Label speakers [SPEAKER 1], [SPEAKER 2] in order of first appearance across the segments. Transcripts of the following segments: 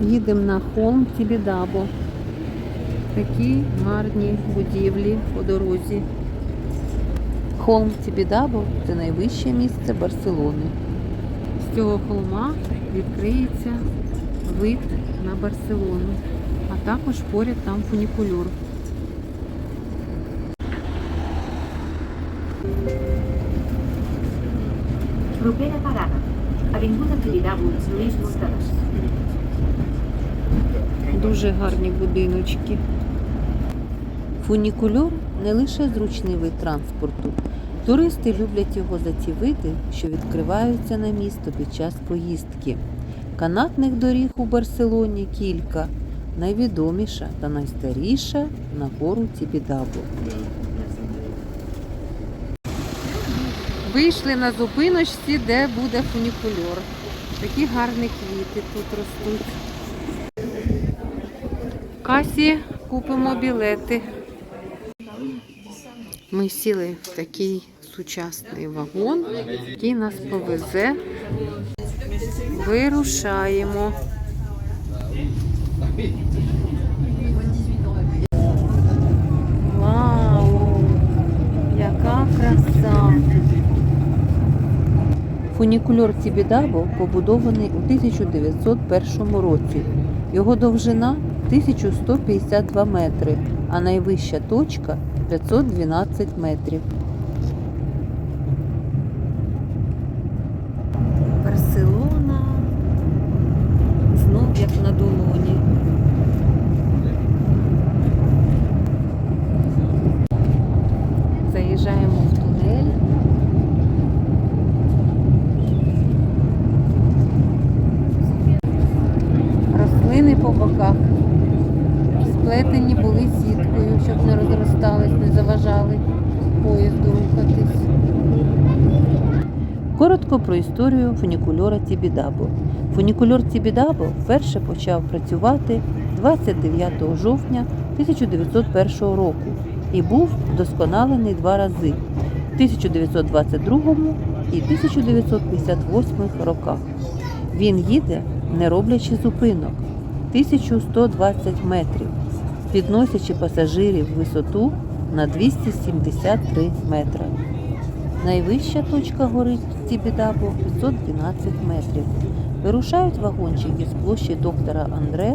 [SPEAKER 1] Їдемо на холм Тібідабо. Такі гарні будівлі по дорозі. Холм Тібідабо це найвище місце Барселони. З цього холма відкриється вид на Барселону, а також поряд там фунікульор.
[SPEAKER 2] Propera parada. Avinguda Tibidabo, Lluís Muntadas.
[SPEAKER 1] Дуже гарні будиночки. Фунікульор не лише зручний вид транспорту. Туристи люблять його за ті види, що відкриваються на місто під час поїздки. Канатних доріг у Барселоні кілька. Найвідоміша та найстаріша на гору Тібідабо. Вийшли на зупиночці, де буде фунікульор. Такі гарні квіти тут ростуть. В касі купимо білети. Ми сіли в такий сучасний вагон, який нас повезе. Вирушаємо. Вау! Яка краса! Фунікульор Цібідабо побудований у 1901 році. Його довжина 1152 метри, а найвища точка 512 метрів. Коротко про історію фунікульора Тібідабо. Фунікульор Тібідабо вперше почав працювати 29 жовтня 1901 року і був вдосконалений два рази в 1922 і 1958 роках. Він їде, не роблячи зупинок 1120 метрів, підносячи пасажирів висоту на 273 метри. Найвища точка гори Тібідабо 512 метрів. Вирушають вагончики з площі доктора Андре,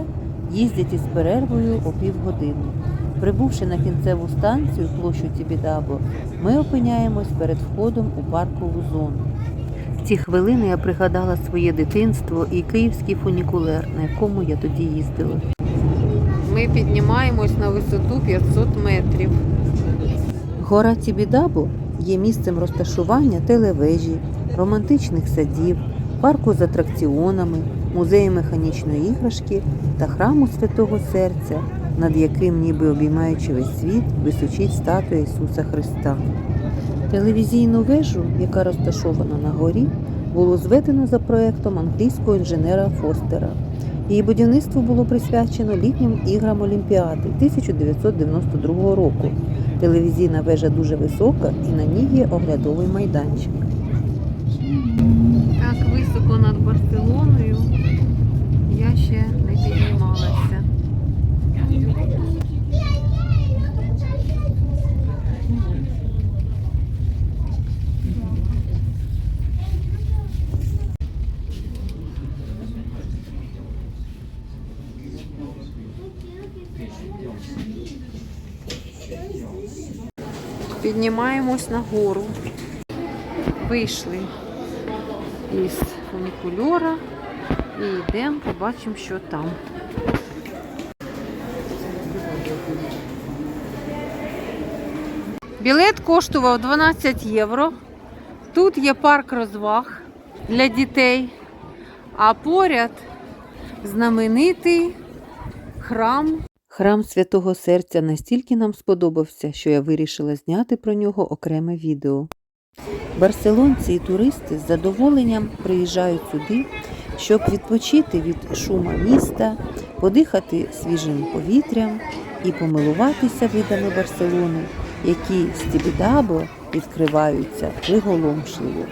[SPEAKER 1] їздять із перервою о півгодини. Прибувши на кінцеву станцію площу Тібідабо, ми опиняємось перед входом у паркову зону. В ці хвилини я пригадала своє дитинство і київський фунікулер, на якому я тоді їздила. Ми піднімаємось на висоту 500 метрів. Гора Тібідабо є місцем розташування телевежі, романтичних садів, парку з атракціонами, музею механічної іграшки та храму Святого Серця, над яким, ніби обіймаючи весь світ, височить статуя Ісуса Христа. Телевізійну вежу, яка розташована на горі, було зведено за проектом англійського інженера Фостера. Її будівництво було присвячено літнім іграм Олімпіади 1992 року. Телевізійна вежа дуже висока і на ній є оглядовий майданчик. Так високо над Барселоною я ще не піднімалася. Піднімаємось на гору. Вийшли із фунікульора і йдемо, побачимо, що там. Білет коштував 12 євро. Тут є парк розваг для дітей, а поряд знаменитий храм. Храм Святого Серця настільки нам сподобався, що я вирішила зняти про нього окреме відео. Барселонці і туристи з задоволенням приїжджають сюди, щоб відпочити від шума міста, подихати свіжим повітрям і помилуватися видами Барселони, які з Тібідабо відкриваються приголомшливо.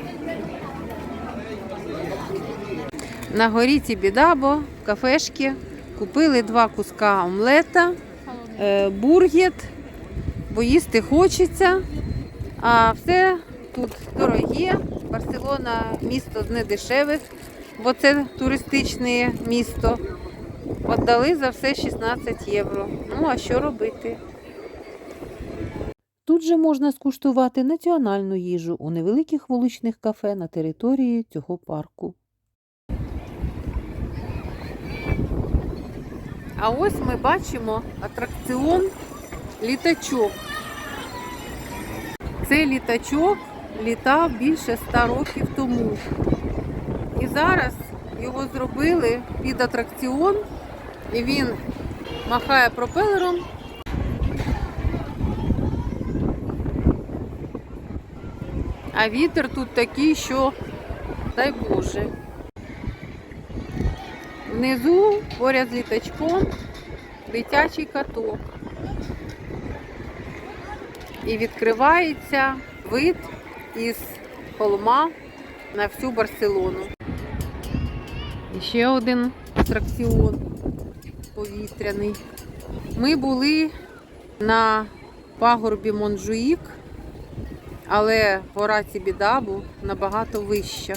[SPEAKER 1] На горі Тібідабо, кафешки. Купили два куска омлета, е, бургет, бо їсти хочеться. А все тут дороге. Барселона місто з недешевих, бо це туристичне місто. Отдали за все 16 євро. Ну, а що робити? Тут же можна скуштувати національну їжу у невеликих вуличних кафе на території цього парку. А ось ми бачимо атракціон літачок. Цей літачок літав більше 100 років тому. І зараз його зробили під атракціон, і він махає пропелером. А вітер тут такий, що дай Боже. Внизу, поряд з літачком, дитячий каток. І відкривається вид із холма на всю Барселону. І ще один атракціон повітряний. Ми були на пагорбі Монжуїк, але гора Цібідабу набагато вища.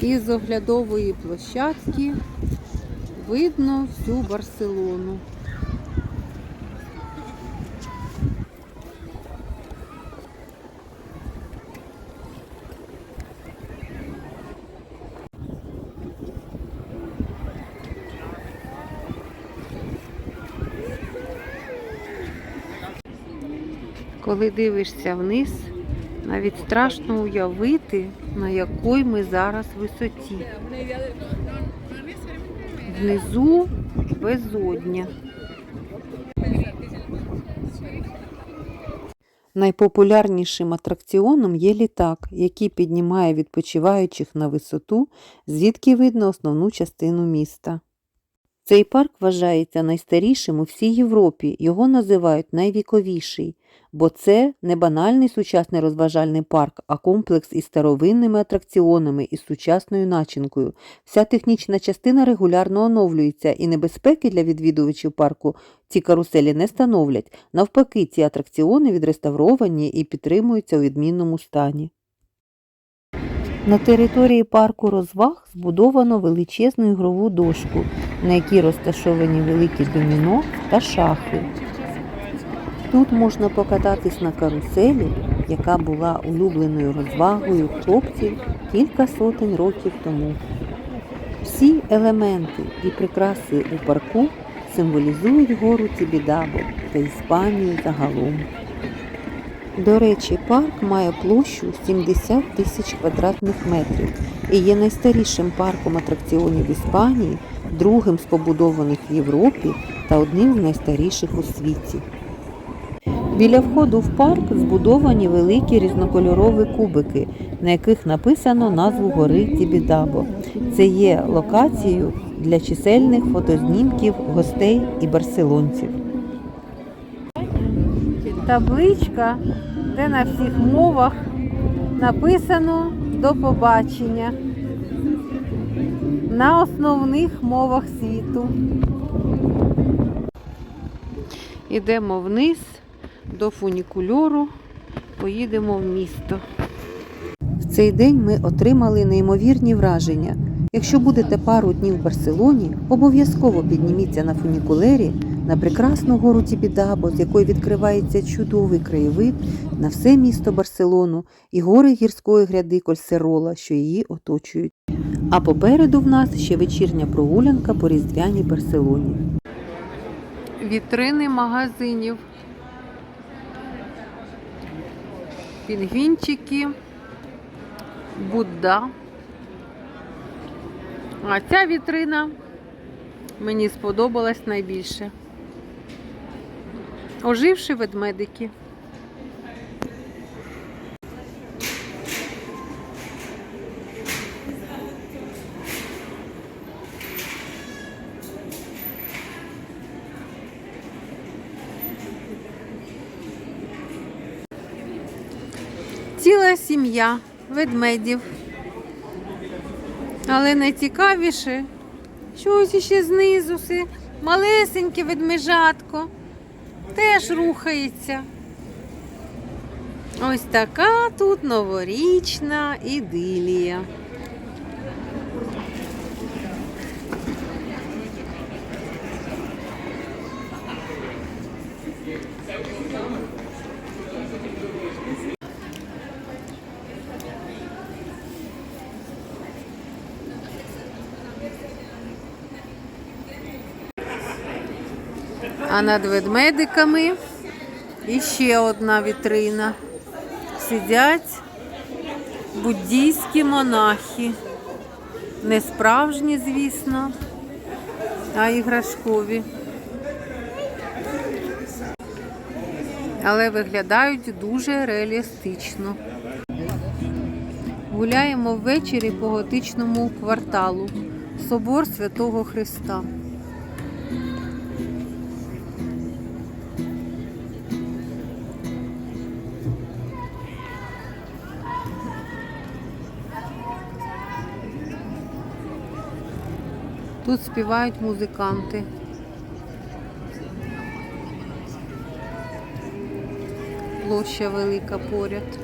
[SPEAKER 1] Із оглядової площадки видно всю Барселону. Коли дивишся вниз, навіть страшно уявити, на якій ми зараз висоті. Внизу безодня. Найпопулярнішим атракціоном є літак, який піднімає відпочиваючих на висоту, звідки видно основну частину міста. Цей парк вважається найстарішим у всій Європі. Його називають найвіковіший, бо це не банальний сучасний розважальний парк, а комплекс із старовинними атракціонами і сучасною начинкою. Вся технічна частина регулярно оновлюється, і небезпеки для відвідувачів парку ці каруселі не становлять. Навпаки, ці атракціони відреставровані і підтримуються у відмінному стані. На території парку розваг збудовано величезну ігрову дошку, на якій розташовані великі доміно та шахи. Тут можна покататись на каруселі, яка була улюбленою розвагою хлопців кілька сотень років тому. Всі елементи і прикраси у парку символізують гору Тібідабо та Іспанію загалом. До речі, парк має площу 70 тисяч квадратних метрів і є найстарішим парком атракціонів Іспанії, другим з побудованих в Європі та одним з найстаріших у світі. Біля входу в парк збудовані великі різнокольорові кубики, на яких написано назву гори Тібідабо. Це є локацією для чисельних фотознімків гостей і барселонців. Табличка, де на всіх мовах написано до побачення на основних мовах світу. Ідемо вниз до фунікульору, поїдемо в місто. В цей день ми отримали неймовірні враження. Якщо будете пару днів в Барселоні, обов'язково підніміться на фунікулері на прекрасну гору Тібідабо, з якої відкривається чудовий краєвид на все місто Барселону і гори гірської гряди Кольсерола, що її оточують. А попереду в нас ще вечірня прогулянка по різдвяній Барселоні. Вітрини магазинів. Пінгвінчики, Будда. А ця вітрина мені сподобалась найбільше. Оживші ведмедики. Ціла сім'я ведмедів. Але найцікавіше, що ось іще знизу все малесеньке ведмежатко теж рухається. Ось така тут новорічна ідилія. А над ведмедиками іще одна вітрина. Сидять буддійські монахи. Не справжні, звісно, а іграшкові. Але виглядають дуже реалістично. Гуляємо ввечері по готичному кварталу. Собор Святого Христа. Тут співають музиканти. Площа велика поряд.